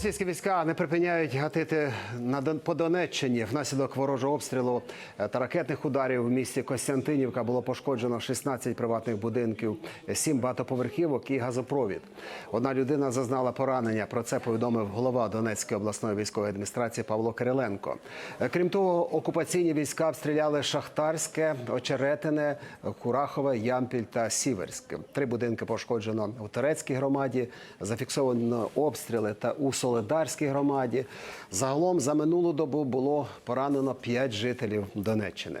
Російські війська не припиняють гатити на по Донеччині. Внаслідок ворожого обстрілу е, та ракетних ударів в місті Костянтинівка було пошкоджено 16 приватних будинків, 7 багатоповерхівок і газопровід. Одна людина зазнала поранення. Про це повідомив голова Донецької обласної військової адміністрації Павло Кириленко. Е, Крім того, окупаційні війська обстріляли Шахтарське, Очеретине, Курахове, Ямпіль та Сіверськ. Три будинки пошкоджено у Терецькій громаді. Зафіксовано обстріли та у Солидарській громаді. Загалом за минулу добу було поранено 5 жителів Донеччини.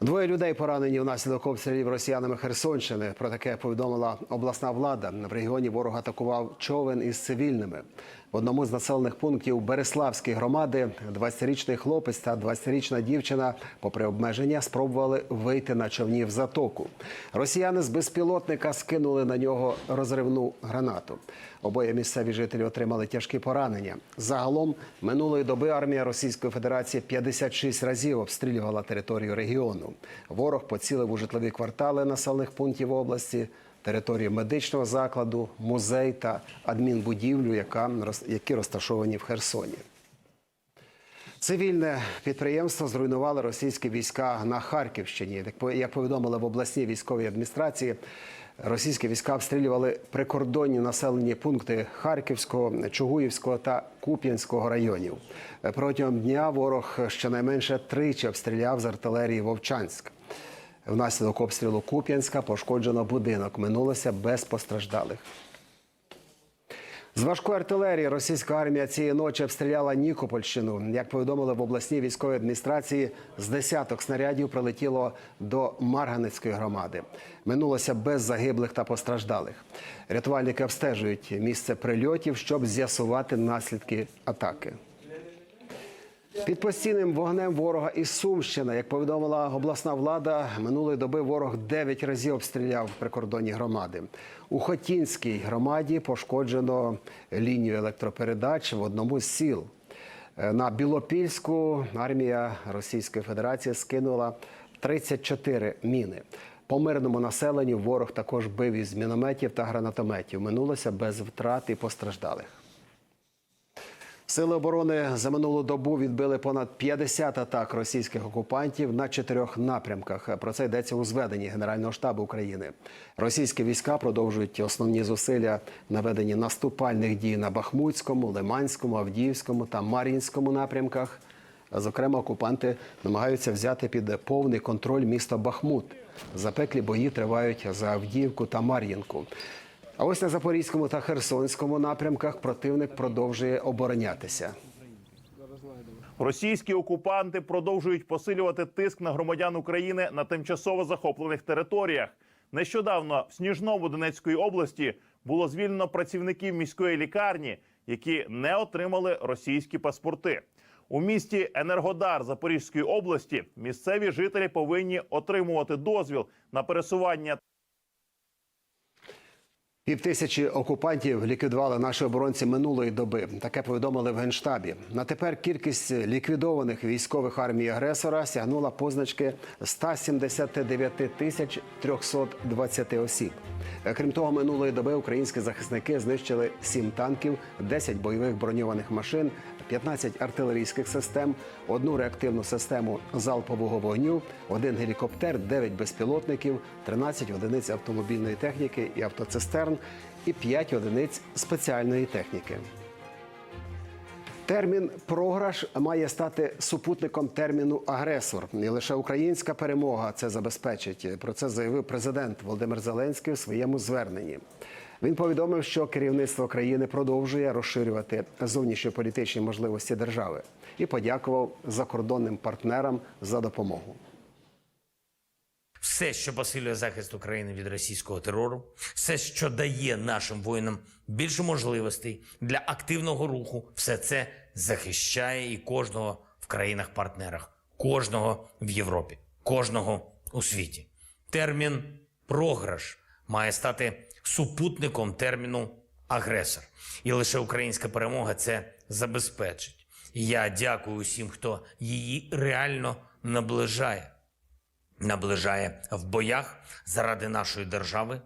Двоє людей поранені внаслідок обстрілів росіянами Херсонщини. Про таке повідомила обласна влада. В регіоні ворог атакував човен із цивільними. В одному з населених пунктів Береславської громади 20-річний хлопець та 20-річна дівчина, попри обмеження, спробували вийти на човні в затоку. Росіяни з безпілотника скинули на нього розривну гранату. Обоє місцеві жителі отримали тяжкі поранення. Загалом минулої доби армія Російської Федерації 56 разів обстрілювала територію регіону. Ворог поцілив у житлові квартали населених пунктів області, територію медичного закладу, музей та адмінбудівлю, яка які розташовані в Херсоні. Цивільне підприємство зруйнували російські війська на Харківщині. Як повідомили в обласній військовій адміністрації, російські війська обстрілювали прикордонні населені пункти Харківського, Чугуївського та Куп'янського районів. Протягом дня ворог щонайменше тричі обстріляв з артилерії Вовчанськ. Внаслідок обстрілу Куп'янська пошкоджено будинок. Минулося без постраждалих. З важкої артилерії російська армія цієї ночі обстріляла Нікопольщину. Як повідомили в обласній військовій адміністрації, з десяток снарядів прилетіло до Марганецької громади. Минулося без загиблих та постраждалих. Рятувальники обстежують місце прильотів, щоб з'ясувати наслідки атаки. Під постійним вогнем ворога із Сумщина, як повідомила обласна влада, минулої доби ворог 9 разів обстріляв прикордонні громади. У Хотінській громаді пошкоджено лінію електропередач в одному з сіл. Е, На Білопільську армія Російської Федерації скинула 34 міни. По мирному населенню ворог також бив із мінометів та гранатометів. Минулося без втрат і постраждалих. Сили оборони за минулу добу відбили понад 50 атак російських окупантів на чотирьох напрямках. Про це йдеться у зведенні Генерального штабу України. Російські війська продовжують основні зусилля на веденні наступальних дій на Бахмутському, Лиманському, Авдіївському та Мар'їнському напрямках. Зокрема, окупанти намагаються взяти під повний контроль місто Бахмут. Запеклі бої тривають за Авдіївку та Мар'їнку. А ось на Запорізькому та Херсонському напрямках противник продовжує оборонятися. Російські окупанти продовжують посилювати тиск на громадян України на тимчасово захоплених територіях. Нещодавно в Сніжному Донецької області було звільнено працівників міської лікарні, які не отримали російські паспорти. У місті Енергодар Запорізької області місцеві жителі повинні отримувати дозвіл на пересування Півтисячі окупантів ліквідували наші оборонці минулої доби. Таке повідомили в генштабі. На тепер кількість ліквідованих військових армій агресора сягнула позначки 179 тисяч 320 осіб. Крім того, минулої доби українські захисники знищили 7 танків, 10 бойових броньованих машин, 15 артилерійських систем, одну реактивну систему залпового вогню, один гелікоптер, 9 безпілотників, 13 одиниць автомобільної техніки і автоцистерн і 5 одиниць спеціальної техніки. Термін програш має стати супутником терміну агресор. І лише українська перемога це забезпечить. Про це заявив президент Володимир Зеленський у своєму зверненні. Він повідомив, що керівництво країни продовжує розширювати зовнішньополітичні можливості держави і подякував закордонним партнерам за допомогу. все, що посилює захист України від російського терору, все, що дає нашим воїнам більше можливостей для активного руху, все це захищає і кожного в країнах-партнерах, кожного в Європі, кожного у світі. Термін програш має стати супутником терміну агресор. І лише українська перемога це забезпечить. І я дякую усім, хто її реально наближає наближає в боях заради нашої держави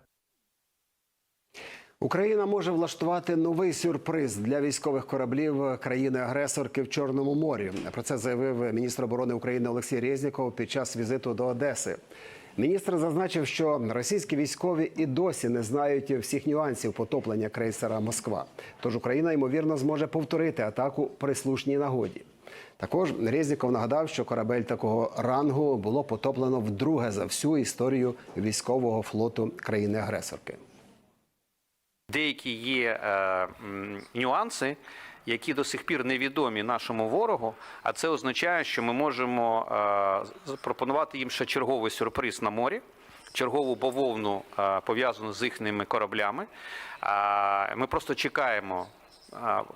Україна може влаштувати новий сюрприз для військових кораблів країни-агресорки в Чорному морі. Про це заявив міністр оборони України Олексій Резніков під час візиту до Одеси. Міністр зазначив, що російські військові і досі не знають всіх нюансів потоплення крейсера Москва. Тож Україна ймовірно зможе повторити атаку при слушній нагоді. Також Резніков нагадав, що корабель такого рангу було потоплено вдруге за всю історію військового флоту країни-агресорки. Деякі є е, нюанси, які до сих пір невідомі нашому ворогу. А це означає, що ми можемо е, запропонувати їм ще черговий сюрприз на морі, чергову бавовну е, пов'язану з їхніми кораблями. Ми просто чекаємо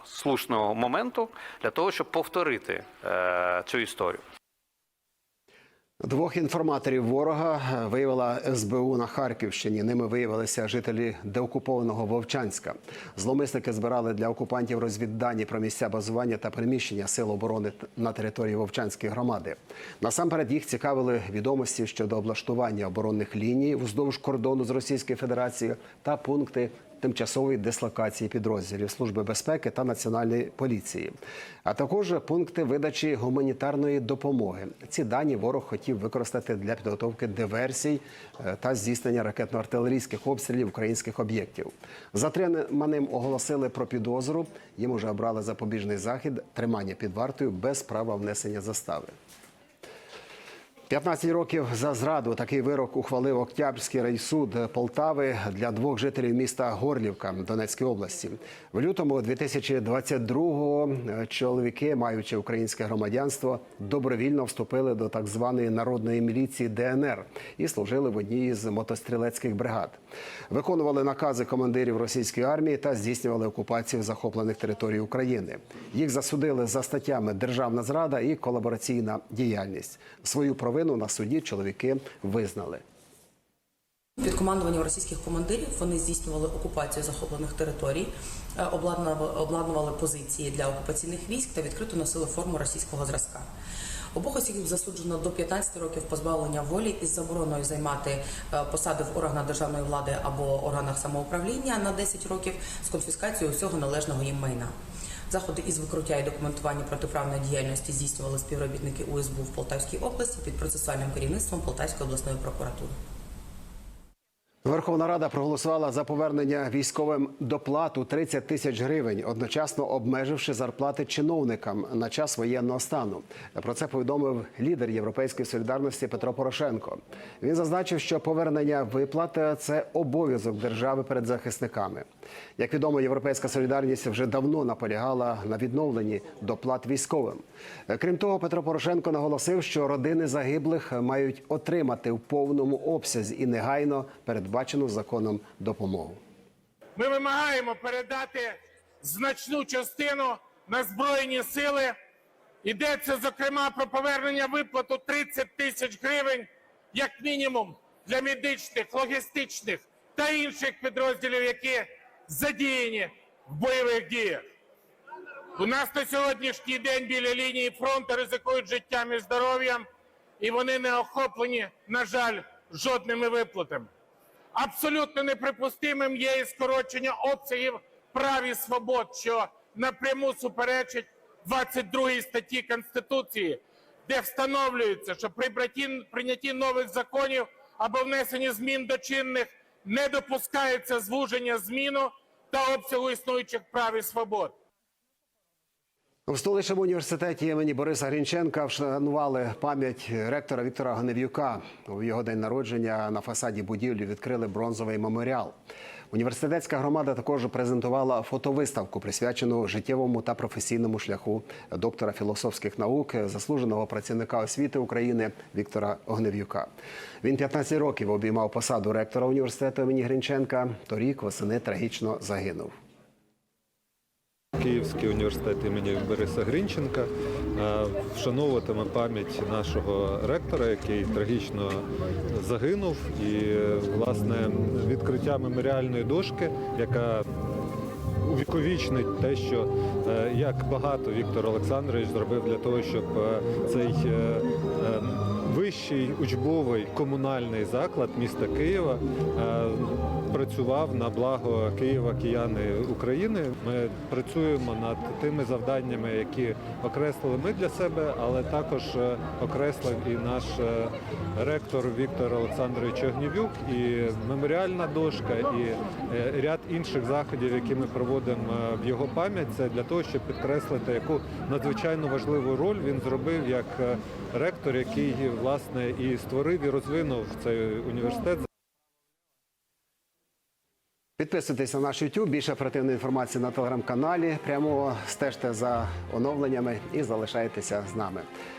слушного моменту для того, щоб повторити цю історію. Двох інформаторів ворога виявила СБУ на Харківщині. Ними виявилися жителі деокупованого Вовчанська. Зломисники збирали для окупантів розвіддані про місця базування та приміщення сил оборони на території Вовчанської громади. Насамперед їх цікавили відомості щодо облаштування оборонних ліній вздовж кордону з Російською Федерацією та пункти тимчасової дислокації підрозділів Служби безпеки та національної поліції, а також пункти видачі гуманітарної допомоги. Ці дані ворог хотів використати для підготовки диверсій е, та здійснення ракетно-артилерійських обстрілів українських об'єктів. Затриманим оголосили про підозру. Їм уже обрали запобіжний захід тримання під вартою без права внесення застави. 15 років за зраду такий вирок ухвалив Октябрський райсуд Полтави для двох жителів міста Горлівка Донецької області. В лютому 2022-го чоловіки, маючи українське громадянство, добровільно вступили до так званої народної міліції ДНР і служили в одній з мотострілецьких бригад. Виконували накази командирів російської армії та здійснювали окупацію захоплених територій України. Їх засудили за статтями державна зрада і колабораційна діяльність. Свою провину на суді чоловіки визнали. Під командуванням російських командирів вони здійснювали окупацію захоплених територій, е, обладнували позиції для окупаційних військ та відкрито носили форму російського зразка. Обох осіб засуджено до 15 років позбавлення волі із забороною займати е, посади в органах державної влади або органах самоуправління на 10 років з конфіскацією усього належного їм майна. Заходи із викруття і документування протиправної діяльності здійснювали співробітники УСБУ в Полтавській області під процесуальним керівництвом Полтавської обласної прокуратури. Верховна Рада проголосувала за повернення військовим доплату 30 тисяч гривень, одночасно обмеживши зарплати чиновникам на час воєнного стану. Про це повідомив лідер Європейської солідарності Петро Порошенко. Він зазначив, що повернення виплат – це обов'язок держави перед захисниками. Як відомо, європейська солідарність вже давно наполягала на відновленні доплат військовим. Крім того, Петро Порошенко наголосив, що родини загиблих мають отримати в повному обсязі і негайно передбачену законом допомогу. Ми вимагаємо передати значну частину на Збройні сили. Йдеться, зокрема, про повернення виплату 30 тисяч гривень, як мінімум, для медичних, логістичних та інших підрозділів, які задіяні в бойових діях. У нас на сьогоднішній день біля лінії фронту ризикують життям і здоров'ям, і вони не охоплені, на жаль, жодними виплатами. Абсолютно неприпустимим є і скорочення обсягів прав і свобод, що напряму суперечить 22 статті Конституції, де встановлюється, що при прийнятті нових законів або внесенні змін до чинних не допускається звуження зміну та обсягу існуючих прав і свобод. У столичному університеті імені Бориса Грінченка вшанували пам'ять ректора Віктора Гнев'юка. У його день народження на фасаді будівлі відкрили бронзовий меморіал. Університетська громада також презентувала фотовиставку, присвячену життєвому та професійному шляху доктора філософських наук, заслуженого працівника освіти України Віктора Огнев'юка. Він 15 років обіймав посаду ректора університету імені Грінченка. Торік восени трагічно загинув. Київський університет імені Бориса Грінченка е, вшановуватиме пам'ять нашого ректора, який трагічно загинув, і власне відкриття меморіальної дошки, яка увіковічнить те, що е, як багато Віктор Олександрович зробив для того, щоб е, цей вищий учбовий комунальний заклад міста Києва е, працював на благо Києва, кияни України. Ми працюємо над тими завданнями, які окреслили ми для себе, але також е, окреслив і наш е, ректор Віктор Олександрович Огнєвюк, і меморіальна дошка, і ряд інших заходів, які ми проводимо в його пам'ять. Це для того, щоб підкреслити, яку надзвичайно важливу роль він зробив як ректор, який власне і створив і розвинув цей університет. Підписуйтесь на наш YouTube, більше оперативної інформації на телеграм-каналі. Прямо стежте за оновленнями і залишайтеся з нами.